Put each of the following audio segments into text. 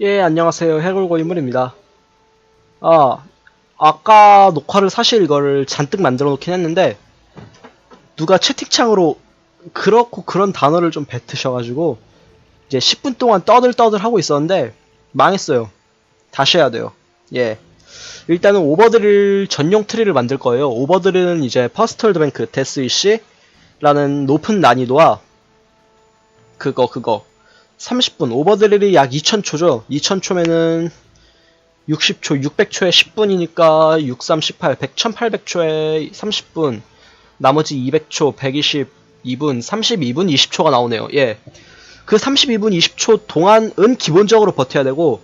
예, 안녕하세요. 해골고 인물입니다. 아, 아까 녹화를 사실 이거를 잔뜩 만들어 놓긴 했는데, 누가 채팅창으로 그렇고 그런 단어를 좀 뱉으셔가지고, 이제 10분 동안 떠들떠들 하고 있었는데, 망했어요. 다시 해야 돼요. 예. 일단은 오버드릴 전용 트리를 만들 거예요. 오버드릴은 이제 퍼스트월드 뱅크 데스이시라는 높은 난이도와, 그거, 그거. 30분. 오버드릴이 약 2000초죠? 2000초면은 60초 600초에 10분이니까 63, 18, 100, 1800초에 30분. 나머지 200초 122분 32분 20초가 나오네요. 예. 그 32분 20초 동안은 기본적으로 버텨야 되고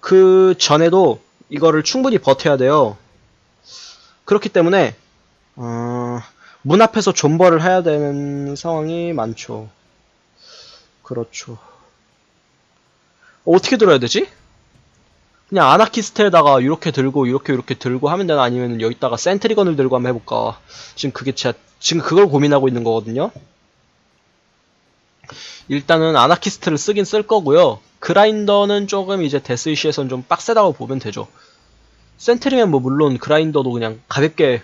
그 전에도 이거를 충분히 버텨야 돼요. 그렇기 때문에 어, 문 앞에서 존버를 해야 되는 상황이 많죠 그렇죠. 어떻게 들어야 되지? 그냥 아나키스트에다가 이렇게 들고 이렇게 이렇게 들고 하면 되나? 아니면 여기다가 센트리건을 들고 한번 해볼까? 지금 그게 제 지금 그걸 고민하고 있는 거거든요. 일단은 아나키스트를 쓰긴 쓸 거고요. 그라인더는 조금 이제 데스이시에선 좀 빡세다고 보면 되죠. 센트리면 뭐 물론 그라인더도 그냥 가볍게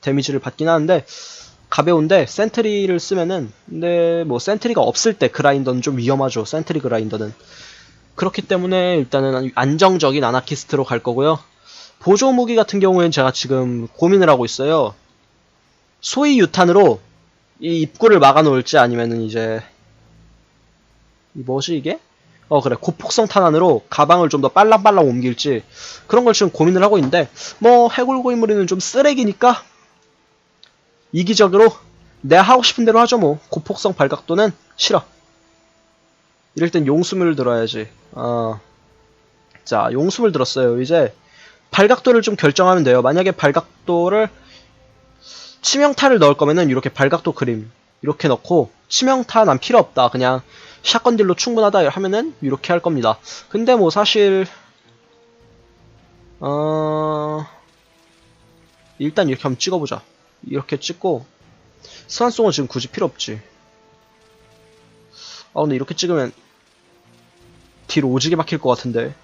데미지를 받긴 하는데 가벼운데 센트리를 쓰면은 근데 뭐 센트리가 없을 때 그라인더는 좀 위험하죠. 센트리 그라인더는. 그렇기 때문에 일단은 안정적인 아나키스트로 갈 거고요. 보조 무기 같은 경우에는 제가 지금 고민을 하고 있어요. 소위 유탄으로 이 입구를 막아 놓을지 아니면은 이제 이 뭐지 이게? 어 그래. 고폭성 탄환으로 가방을 좀 더 빨랑빨랑 옮길지 그런 걸 지금 고민을 하고 있는데 뭐 해골고인물이는 좀 쓰레기니까 이기적으로 내가 하고 싶은 대로 하죠 뭐. 고폭성 발각도는 싫어. 이럴 땐 용수물을 들어야지. 어. 자 용수물 들었어요. 이제 발각도를 좀 결정하면 돼요. 만약에 발각도를 치명타를 넣을 거면은 이렇게 발각도 그림 이렇게 넣고 치명타 난 필요 없다. 그냥 샷건 딜로 충분하다 하면은 이렇게 할 겁니다. 근데 뭐 사실 어 일단 이렇게 한번 찍어보자 이렇게 찍고 스완송은 지금 굳이 필요 없지. 아 근데 이렇게 찍으면 딜 오지게 막힐 것 같은데.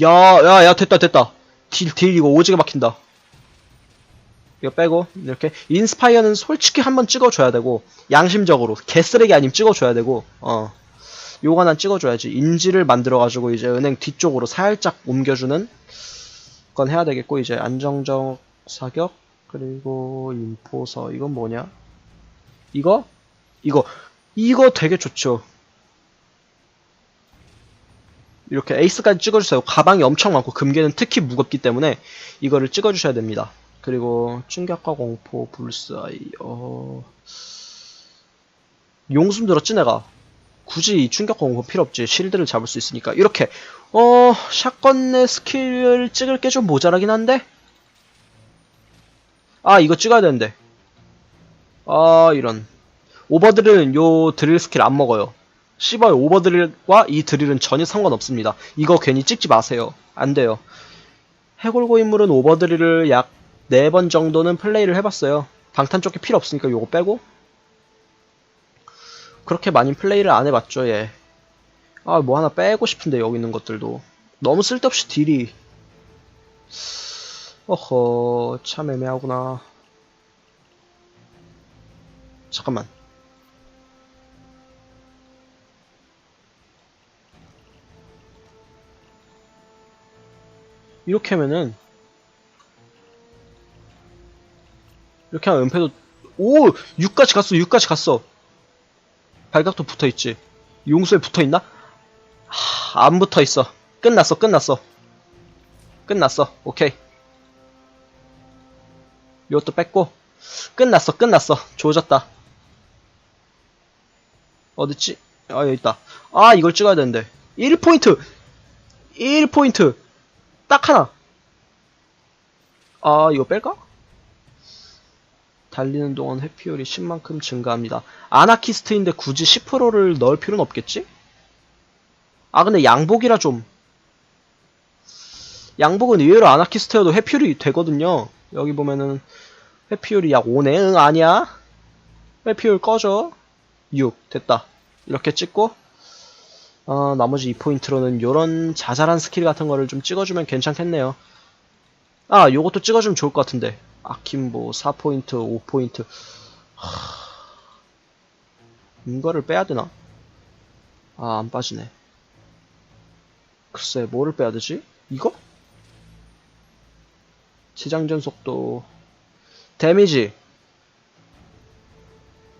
야야 야 야, 됐다 됐다. 딜, 딜 이거 오지게 막힌다. 이거 빼고 이렇게. 인스파이어는 솔직히 한번 찍어줘야 되고 양심적으로 개쓰레기 아니면 찍어줘야 되고 어. 요거 하나 찍어줘야지. 인지를 만들어가지고 이제 은행 뒤쪽으로 살짝 옮겨주는 건 해야 되겠고 이제 안정적 사격 그리고 인포서 이건 뭐냐? 이거? 이거 이거 되게 좋죠. 이렇게 에이스까지 찍어주세요. 가방이 엄청 많고 금괴는 특히 무겁기 때문에 이거를 찍어주셔야 됩니다. 그리고 충격과 공포, 불사이, 어... 용숨 들었지 내가. 굳이 이 충격과 공포 필요 없지. 실드를 잡을 수 있으니까. 이렇게 어... 샷건의 스킬을 찍을 게 좀 모자라긴 한데 아 이거 찍어야 되는데. 아 이런. 오버드릴은 요 드릴 스킬 안 먹어요. 씨발 오버드릴과 이 드릴은 전혀 상관없습니다. 이거 괜히 찍지 마세요. 안 돼요. 해골고 인물은 오버드릴을 약 4번 정도는 플레이를 해봤어요. 방탄 조끼 필요 없으니까 요거 빼고. 그렇게 많이 플레이를 안 해봤죠 예. 아뭐 하나 빼고 싶은데 여기 있는 것들도. 너무 쓸데없이 딜이 어허, 참 애매하구나. 잠깐만. 이렇게 하면은 이렇게 하면 은폐도 오! 6까지 갔어 6까지 갔어 발각도 붙어있지 용수에 붙어있나? 하, 안 붙어있어 끝났어 끝났어 끝났어. 오케이. 이것도 뺐고. 끝났어. 끝났어. 조졌다. 어딨지? 아, 여기 있다. 아, 이걸 찍어야 되는데. 1포인트! 1포인트! 딱 하나! 아, 이거 뺄까? 달리는 동안 회피율이 10만큼 증가합니다. 아나키스트인데 굳이 10%를 넣을 필요는 없겠지? 아, 근데 양복이라 좀. 양복은 의외로 아나키스트여도 회피율이 되거든요. 여기 보면은 회피율이 약 5네. 응, 아니야. 회피율 꺼져. 6. 됐다. 이렇게 찍고 어, 나머지 2포인트로는 요런 자잘한 스킬 같은 거를 좀 찍어주면 괜찮겠네요. 아, 요것도 찍어주면 좋을 것 같은데. 아킴보 4포인트, 5포인트. 하... 이거를 빼야 되나? 아, 안 빠지네. 글쎄, 뭐를 빼야 되지? 이거? 재장전 속도. 데미지.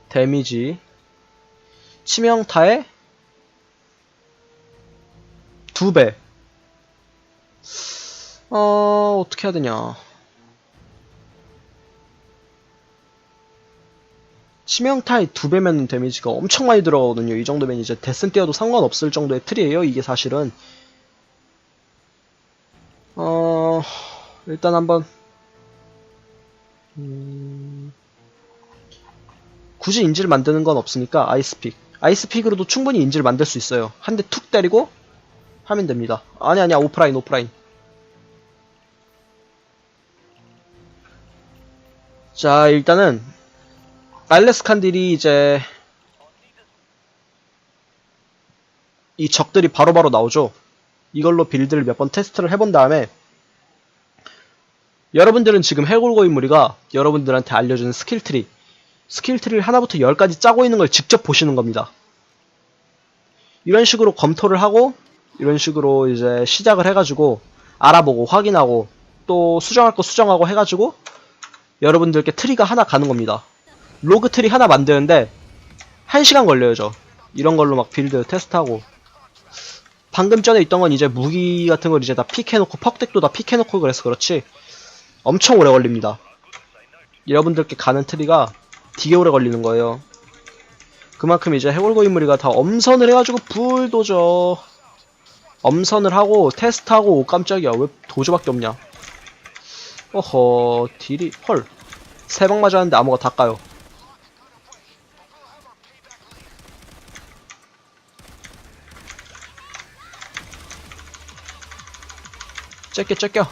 데미지. 치명타에 두 배. 어, 어떻게 해야 되냐. 치명타에 두 배면 데미지가 엄청 많이 들어가거든요. 이 정도면 이제 데슨 띄어도 상관없을 정도의 틀이에요. 이게 사실은. 어, 일단 한번, 음, 굳이 인지를 만드는 건 없으니까 아이스픽. 아이스픽으로도 충분히 인지를 만들 수 있어요. 한 대 툭 때리고 하면 됩니다. 아니 아니야 오프라인 오프라인. 자 일단은 알레스칸딜이 이제 이 적들이 바로바로 나오죠. 이걸로 빌드를 몇 번 테스트를 해본 다음에 여러분들은 지금 해골고인 무리가 여러분들한테 알려주는 스킬트리 스킬트리를 하나부터 열까지 짜고 있는 걸 직접 보시는 겁니다. 이런 식으로 검토를 하고 이런 식으로 이제 시작을 해가지고 알아보고 확인하고 또 수정할 거 수정하고 해가지고 여러분들께 트리가 하나 가는 겁니다. 로그 트리 하나 만드는데 1시간 걸려요 저. 이런 걸로 막 빌드 테스트하고 방금 전에 있던 건 이제 무기 같은 걸 이제 다 픽해놓고 퍽덱도 다 픽해놓고 그래서 그렇지 엄청 오래 걸립니다. 여러분들께 가는 트리가 되게 오래 걸리는 거예요. 그만큼 이제 해골고 인물이가 다 엄선을 해가지고 불도저 엄선을 하고 테스트하고 오 깜짝이야. 왜 도저밖에 없냐. 어허 딜이 헐. 세 방 맞았는데 암호가 다 까요. 째껴 째껴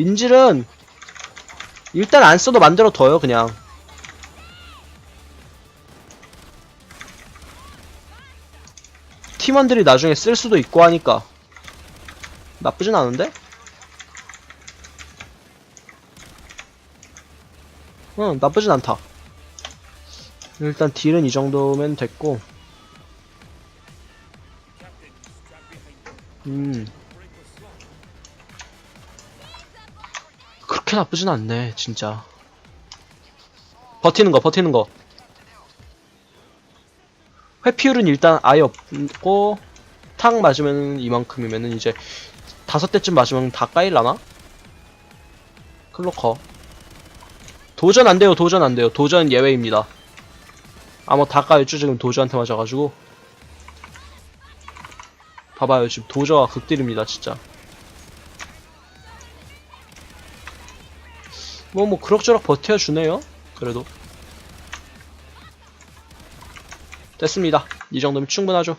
인질은 일단 안 써도 만들어 둬요 그냥. 팀원들이 나중에 쓸 수도 있고 하니까. 나쁘진 않은데? 응 나쁘진 않다. 일단 딜은 이 정도면 됐고. 음 그렇게 나쁘진 않네 진짜. 버티는 거 버티는 거. 회피율은 일단 아예 없고 탁 맞으면 이만큼이면은 이제 다섯 대쯤 맞으면 다 까일라나? 클로커. 도전 안 돼요 도전 안 돼요. 도전 예외입니다. 아마 다 까였죠 지금 도저한테 맞아가지고. 봐봐요 지금 도저가 극딜입니다 진짜 뭐 뭐 그럭저럭 버텨주네요 그래도 됐습니다. 이 정도면 충분하죠.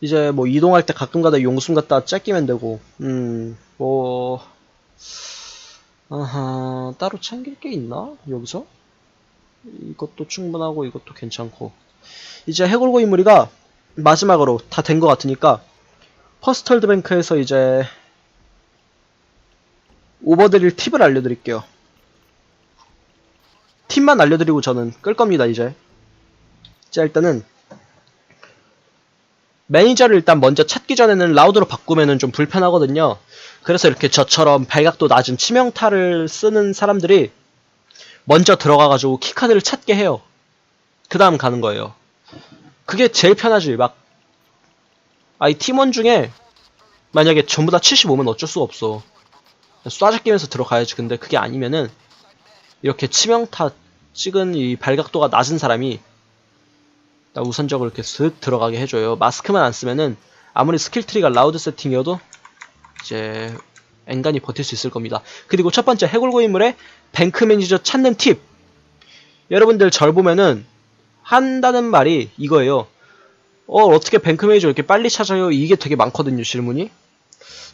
이제 뭐 이동할 때 가끔 가다 용숨 갖다 째끼면 되고, 음, 뭐, 아하, 따로 챙길 게 있나? 여기서? 이것도 충분하고 이것도 괜찮고. 이제 해골고 인물이가 마지막으로 다 된 것 같으니까, 퍼스털드 뱅크에서 이제 오버드릴 팁을 알려드릴게요. 팁만 알려드리고 저는 끌 겁니다, 이제. 자, 일단은, 매니저를 일단 먼저 찾기 전에는 라우드로 바꾸면은 좀 불편하거든요. 그래서 이렇게 저처럼 발각도 낮은 치명타를 쓰는 사람들이 먼저 들어가가지고 키카드를 찾게 해요. 그 다음 가는 거예요. 그게 제일 편하지. 막, 아이 팀원 중에 만약에 전부 다 75면 어쩔 수가 없어. 쏴잡기면서 들어가야지. 근데 그게 아니면은 이렇게 치명타 찍은 이 발각도가 낮은 사람이 나 우선적으로 이렇게 슥 들어가게 해줘요. 마스크만 안 쓰면은 아무리 스킬트리가 라우드 세팅이어도 이제 앵간히 버틸 수 있을 겁니다. 그리고 첫 번째 해골고 인물의 뱅크 매니저 찾는 팁. 여러분들 절 보면은 한다는 말이 이거예요. 어 어떻게 뱅크 매니저 이렇게 빨리 찾아요? 이게 되게 많거든요 질문이.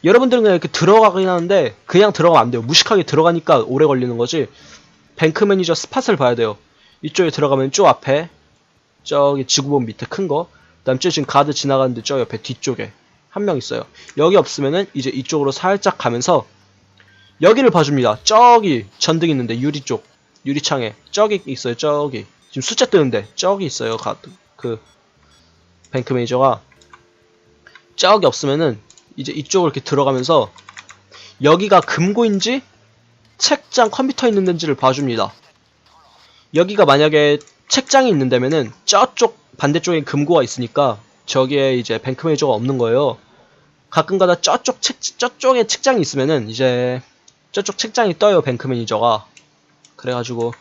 여러분들은 그냥 이렇게 들어가긴 하는데 그냥 들어가면 안 돼요. 무식하게 들어가니까 오래 걸리는 거지. 뱅크 매니저 스팟을 봐야 돼요. 이쪽에 들어가면 쭉 앞에 저기 지구본 밑에 큰 거. 그 다음 저 지금 가드 지나가는데 저 옆에 뒤쪽에 한 명 있어요. 여기 없으면은 이제 이쪽으로 살짝 가면서 여기를 봐줍니다. 저기 전등 있는데 유리 쪽 유리창에 저기 있어요. 저기 지금 숫자 뜨는데 저기 있어요. 그 뱅크 매니저가 저기 없으면은 이제 이쪽으로 이렇게 들어가면서 여기가 금고인지 책장 컴퓨터 있는 데인지를 봐줍니다. 여기가 만약에 책장이 있는 데면은 저쪽 반대쪽에 금고가 있으니까 저기에 이제 뱅크 매니저가 없는 거예요. 가끔가다 저쪽 책 저쪽에 책장이 있으면은 이제 저쪽 책장이 떠요 뱅크 매니저가. 그래가지고 그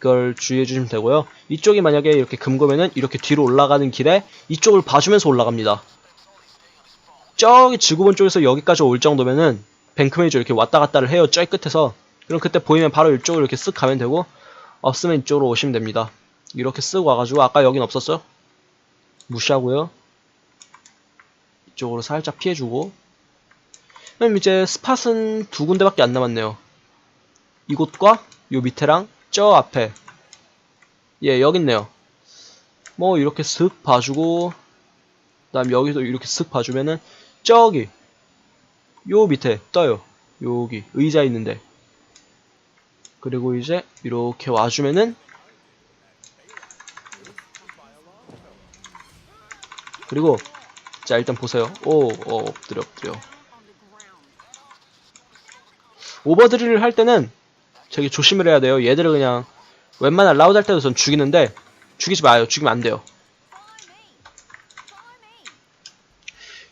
걸 주의해 주시면 되고요. 이쪽이 만약에 이렇게 금고면은 이렇게 뒤로 올라가는 길에 이쪽을 봐주면서 올라갑니다. 저기 지구본 쪽에서 여기까지 올 정도면은 뱅크 매니저 이렇게 왔다 갔다를 해요. 저기 끝에서. 그럼 그때 보이면 바로 이쪽으로 이렇게 쓱 가면 되고 없으면 이쪽으로 오시면 됩니다. 이렇게 쓱 와가지고 아까 여긴 없었어요? 무시하고요. 이쪽으로 살짝 피해주고 그럼 이제 스팟은 두 군데밖에 안 남았네요. 이곳과 요 밑에랑 저 앞에 예 여기 있네요. 뭐 이렇게 슥 봐주고 그 다음 여기서 이렇게 슥 봐주면은 저기 요 밑에 떠요. 여기 의자 있는데 그리고 이제 이렇게 와주면은 그리고 자 일단 보세요. 오, 어, 엎드려 엎드려. 오버드릴을 할 때는 저기 조심을 해야 돼요. 얘들을 그냥 웬만한 라우드 할 때도 전 죽이는데 죽이지 마요. 죽이면 안 돼요.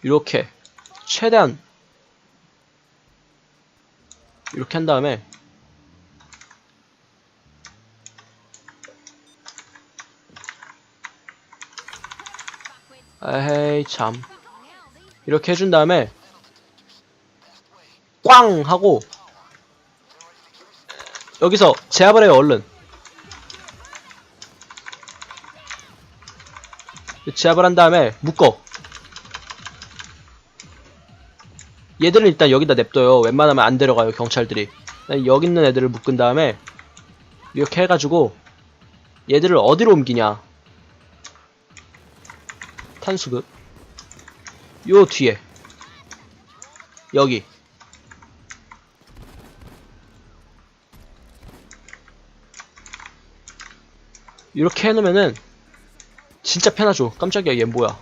이렇게 최대한 이렇게 한 다음에 에헤이 참 이렇게 해준 다음에 꽝 하고 여기서 제압을 해요 얼른. 제압을 한 다음에 묶어. 얘들은 일단 여기다 냅둬요. 웬만하면 안 데려가요 경찰들이. 여기 있는 애들을 묶은 다음에 이렇게 해가지고 얘들을 어디로 옮기냐? 탄수급. 요 뒤에. 여기 이렇게 해놓으면은 진짜 편하죠 깜짝이야 얘 뭐야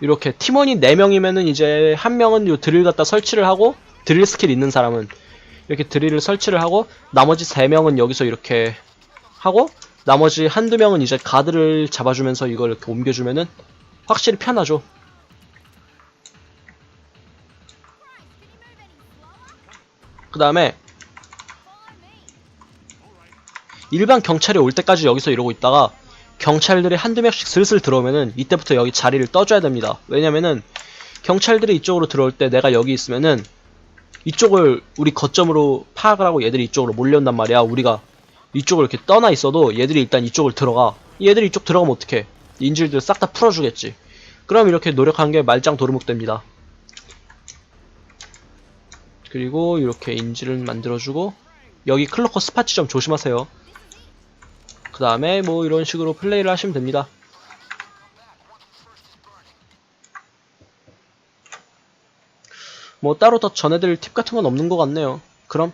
이렇게 팀원이 4명이면은 이제 한 명은 요 드릴 갖다 설치를 하고 드릴 스킬 있는 사람은 이렇게 드릴을 설치를 하고 나머지 3명은 여기서 이렇게 하고 나머지 한두 명은 이제 가드를 잡아주면서 이걸 이렇게 옮겨주면은 확실히 편하죠. 그 다음에 일반 경찰이 올 때까지 여기서 이러고 있다가 경찰들이 한두 명씩 슬슬 들어오면은 이때부터 여기 자리를 떠줘야 됩니다. 왜냐면은 경찰들이 이쪽으로 들어올 때 내가 여기 있으면은 이쪽을 우리 거점으로 파악을 하고 얘들이 이쪽으로 몰려온단 말이야. 우리가 이쪽을 이렇게 떠나 있어도 얘들이 일단 이쪽을 들어가. 얘들이 이쪽 들어가면 어떡해. 인질들 싹 다 풀어주겠지. 그럼 이렇게 노력한 게 말짱 도루묵 됩니다. 그리고 이렇게 인질을 만들어주고 여기 클로커 스파치 좀 조심하세요. 그 다음에 뭐 이런 식으로 플레이를 하시면 됩니다. 뭐 따로 더 전해드릴 팁 같은 건 없는 것 같네요. 그럼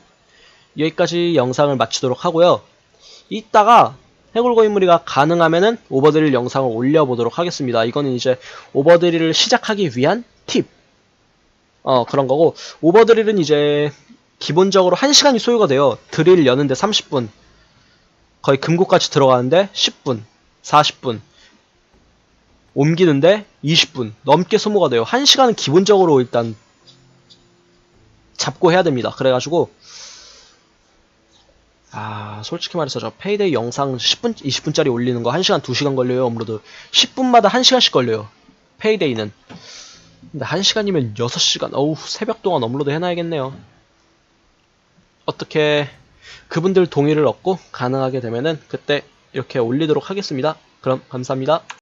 여기까지 영상을 마치도록 하고요. 이따가 해골고 인물이가 가능하면은 오버드릴 영상을 올려보도록 하겠습니다. 이거는 이제 오버드릴을 시작하기 위한 팁. 어, 그런 거고, 오버드릴은 이제 기본적으로 1시간이 소요가 돼요. 드릴 여는데 30분. 거의 금고까지 들어가는데 10분, 40분. 옮기는데 20분. 넘게 소모가 돼요. 1시간은 기본적으로 일단 잡고 해야 됩니다. 그래가지고 아 솔직히 말해서 저 페이데이 영상 10분 20분짜리 올리는 거 1시간 2시간 걸려요 업로드 10분마다 1시간씩 걸려요 페이데이는 근데 1시간이면 6시간 어우 새벽 동안 업로드 해놔야겠네요 어떻게 그분들 동의를 얻고 가능하게 되면은 그때 이렇게 올리도록 하겠습니다. 그럼 감사합니다.